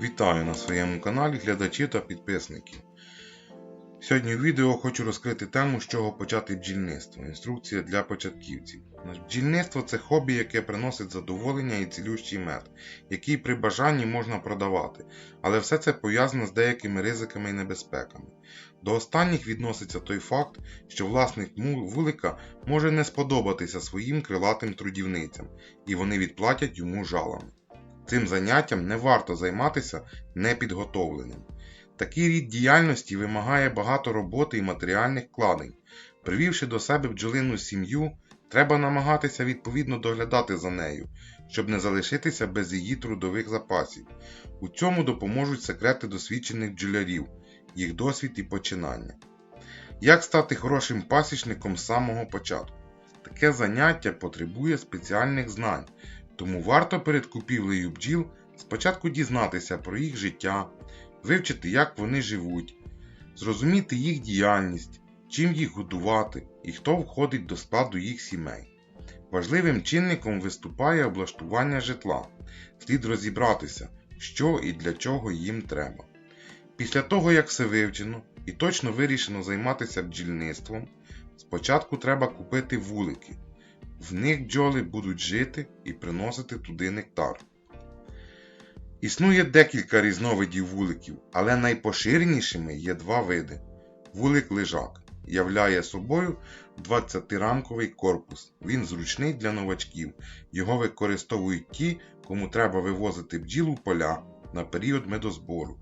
Вітаю на своєму каналі глядачі та підписники. Сьогодні в відео хочу розкрити тему, з чого почати бджільництво. Інструкція для початківців. Бджільництво це хобі, яке приносить задоволення і цілющий мед, який при бажанні можна продавати, але все це пов'язано з деякими ризиками і небезпеками. До останніх відноситься той факт, що власник вулика може не сподобатися своїм крилатим трудівницям, і вони відплатять йому жалами. Цим заняттям не варто займатися непідготовленим. Такий рід діяльності вимагає багато роботи і матеріальних вкладень. Привівши до себе бджолину сім'ю, треба намагатися відповідно доглядати за нею, щоб не залишитися без її трудових запасів. У цьому допоможуть секрети досвідчених бджолярів, їх досвід і починання. Як стати хорошим пасічником з самого початку? Таке заняття потребує спеціальних знань. Тому варто перед купівлею бджіл спочатку дізнатися про їх життя, вивчити, як вони живуть, зрозуміти їх діяльність, чим їх годувати і хто входить до складу їх сімей. Важливим чинником виступає облаштування житла. Слід розібратися, що і для чого їм треба. Після того, як все вивчено і точно вирішено займатися бджільництвом, спочатку треба купити вулики. В них бджоли будуть жити і приносити туди нектар. Існує декілька різновидів вуликів, але найпоширенішими є два види. Вулик лежак являє собою 20-рамковий корпус. Він зручний для новачків. Його використовують ті, кому треба вивозити бджіл у поля на період медозбору.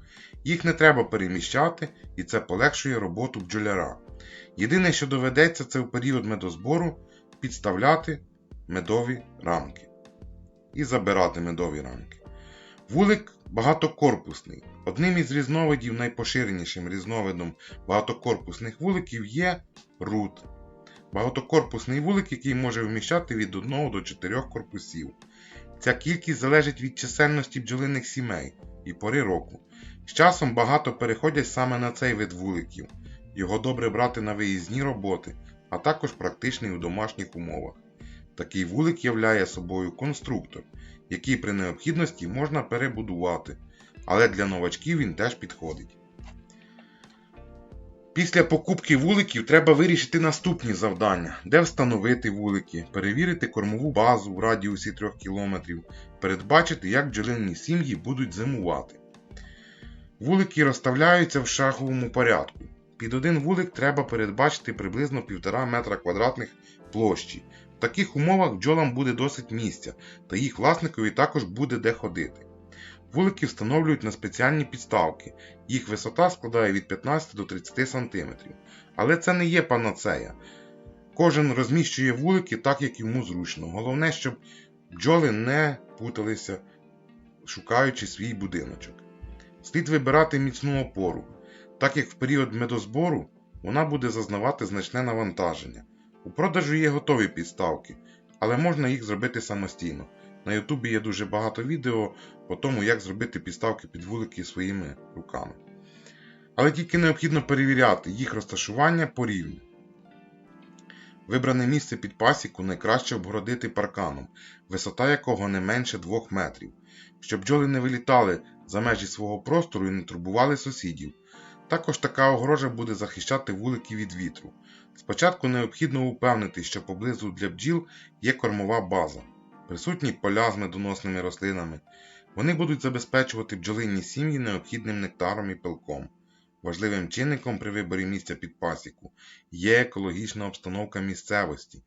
Їх не треба переміщати і це полегшує роботу бджоляра. Єдине, що доведеться, це в період медозбору підставляти медові рамки і забирати медові рамки. Вулик багатокорпусний. Одним із різновидів, найпоширенішим різновидом багатокорпусних вуликів є рут. Багатокорпусний вулик, який може вміщати від 1 до 4 корпусів. Ця кількість залежить від чисельності бджолиних сімей і пори року. З часом багато переходять саме на цей вид вуликів. Його добре брати на виїзні роботи, а також практичний у домашніх умовах. Такий вулик являє собою конструктор, який при необхідності можна перебудувати, але для новачків він теж підходить. Після покупки вуликів треба вирішити наступні завдання: де встановити вулики, перевірити кормову базу в радіусі 3 км, передбачити, як бджолині сім'ї будуть зимувати. Вулики розставляються в шаховому порядку. Під один вулик треба передбачити приблизно 1,5 метра квадратних площі. В таких умовах бджолам буде досить місця, та їх власникові також буде де ходити. Вулики встановлюють на спеціальні підставки, їх висота складає від 15 до 30 см. Але це не є панацея. Кожен розміщує вулики так, як йому зручно. Головне, щоб бджоли не путалися, шукаючи свій будиночок. Слід вибирати міцну опору, так як в період медозбору вона буде зазнавати значне навантаження. У продажу є готові підставки, але можна їх зробити самостійно. На Ютубі є дуже багато відео по тому, як зробити підставки під вулики своїми руками. Але тільки необхідно перевіряти їх розташування по рівню. Вибране місце під пасіку найкраще обгородити парканом, висота якого не менше 2 метрів, щоб бджоли не вилітали за межі свого простору і не турбували сусідів. Також така огорожа буде захищати вулики від вітру. Спочатку необхідно упевнити, що поблизу для бджіл є кормова база, присутні поля з медоносними рослинами. Вони будуть забезпечувати бджолинні сім'ї необхідним нектаром і пилком. Важливим чинником при виборі місця під пасіку є екологічна обстановка місцевості.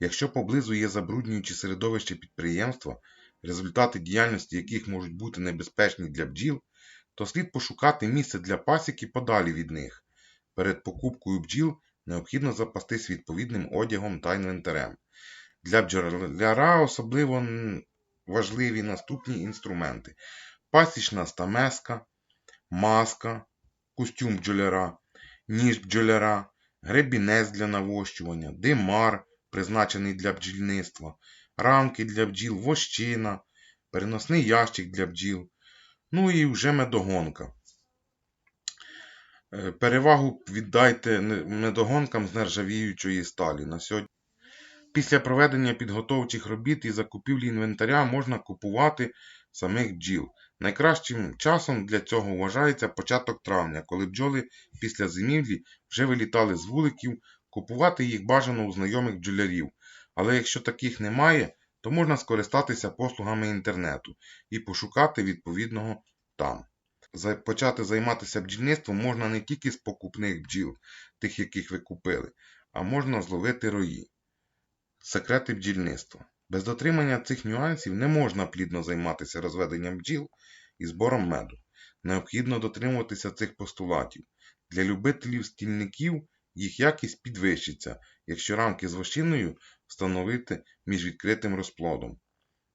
Якщо поблизу є забруднюючі середовище підприємства, результати діяльності яких можуть бути небезпечні для бджіл, то слід пошукати місце для пасіки подалі від них. Перед покупкою бджіл необхідно запастись відповідним одягом та інвентарем. Для бджоляра особливо важливі наступні інструменти: пасічна стамеска, маска, костюм бджоляра, ніж бджоляра, гребінець для навощування, димар, призначений для бджільництва, рамки для бджіл, вощина, переносний ящик для бджіл, ну і вже медогонка. Е, Перевагу віддайте медогонкам з нержавіючої сталі. На сьогодні Після проведення підготовчих робіт і закупівлі інвентаря можна купувати самих бджіл. Найкращим часом для цього вважається початок травня, коли бджоли після зимівлі вже вилітали з вуликів, купувати їх бажано у знайомих бджолярів. Але якщо таких немає, то можна скористатися послугами інтернету і пошукати відповідного там. Почати займатися бджільництвом можна не тільки з покупних бджіл, тих, яких ви купили, а можна зловити рої. Секрети бджільництва. Без дотримання цих нюансів не можна плідно займатися розведенням бджіл і збором меду. Необхідно дотримуватися цих постулатів. Для любителів стільників їх якість підвищиться, якщо рамки з вощиною встановити між відкритим розплодом.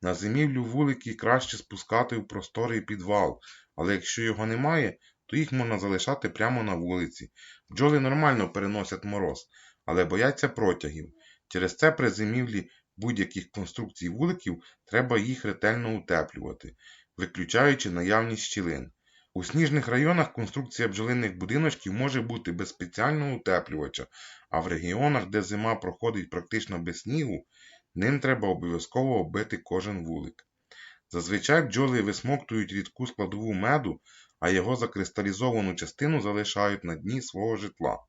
На зимівлю вулики краще спускати в просторий підвал, але якщо його немає, то їх можна залишати прямо на вулиці. Бджоли нормально переносять мороз, але бояться протягів. Через це при зимівлі будь-яких конструкцій вуликів треба їх ретельно утеплювати, виключаючи наявність щілин. У сніжних районах конструкція бджолиних будиночків може бути без спеціального утеплювача, а в регіонах, де зима проходить практично без снігу, ним треба обов'язково оббити кожен вулик. Зазвичай бджоли висмоктують рідку складову меду, а його закристалізовану частину залишають на дні свого житла.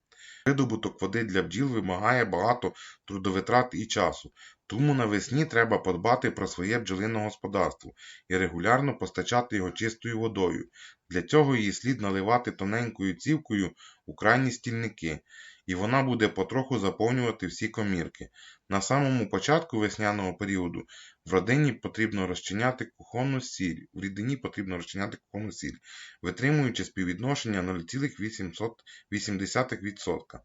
Видобуток води для бджіл вимагає багато трудовитрат і часу, тому навесні треба подбати про своє бджолине господарство і регулярно постачати його чистою водою. Для цього її слід наливати тоненькою цівкою у крайні стільники, і вона буде потроху заповнювати всі комірки. На самому початку весняного періоду в родині потрібно розчиняти кухонну сіль, в рідині потрібно розчиняти кухонну сіль, витримуючи співвідношення 0,8%.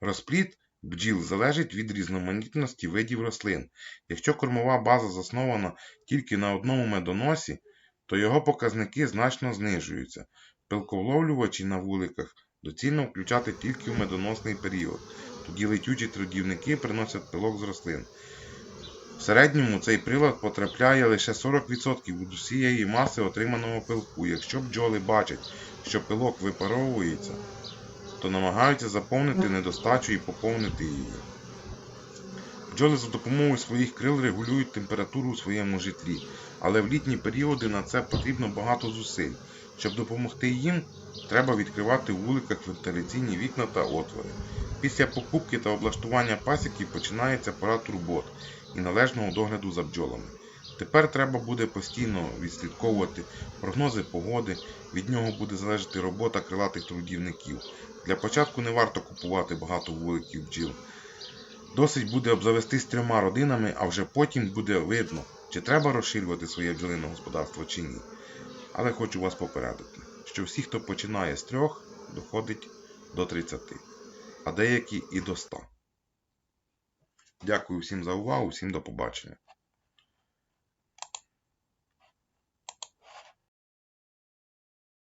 Розплід бджіл залежить від різноманітності видів рослин. Якщо кормова база заснована тільки на одному медоносі, то його показники значно знижуються. Пилковловлювачі на вуликах доцільно включати тільки в медоносний період. Тоді летючі трудівники приносять пилок з рослин. В середньому цей прилад потрапляє лише 40% від усієї маси отриманого пилку. Якщо бджоли бачать, що пилок випаровується, то намагаються заповнити недостачу і поповнити її. Бджоли за допомогою своїх крил регулюють температуру у своєму житлі, але в літні періоди на це потрібно багато зусиль. Щоб допомогти їм, треба відкривати у вуликах вентиляційні вікна та отвори. Після покупки та облаштування пасіків починається пора турбот і належного догляду за бджолами. Тепер треба буде постійно відслідковувати прогнози погоди, від нього буде залежати робота крилатих трудівників. Для початку не варто купувати багато вуликів бджіл. Досить буде обзавестись трьома родинами, а вже потім буде видно, чи треба розширювати своє бджолине господарство чи ні. Але хочу вас попередити, що всі, хто починає з трьох, доходить до 30, а деякі і до 100. Дякую всім за увагу, всім до побачення.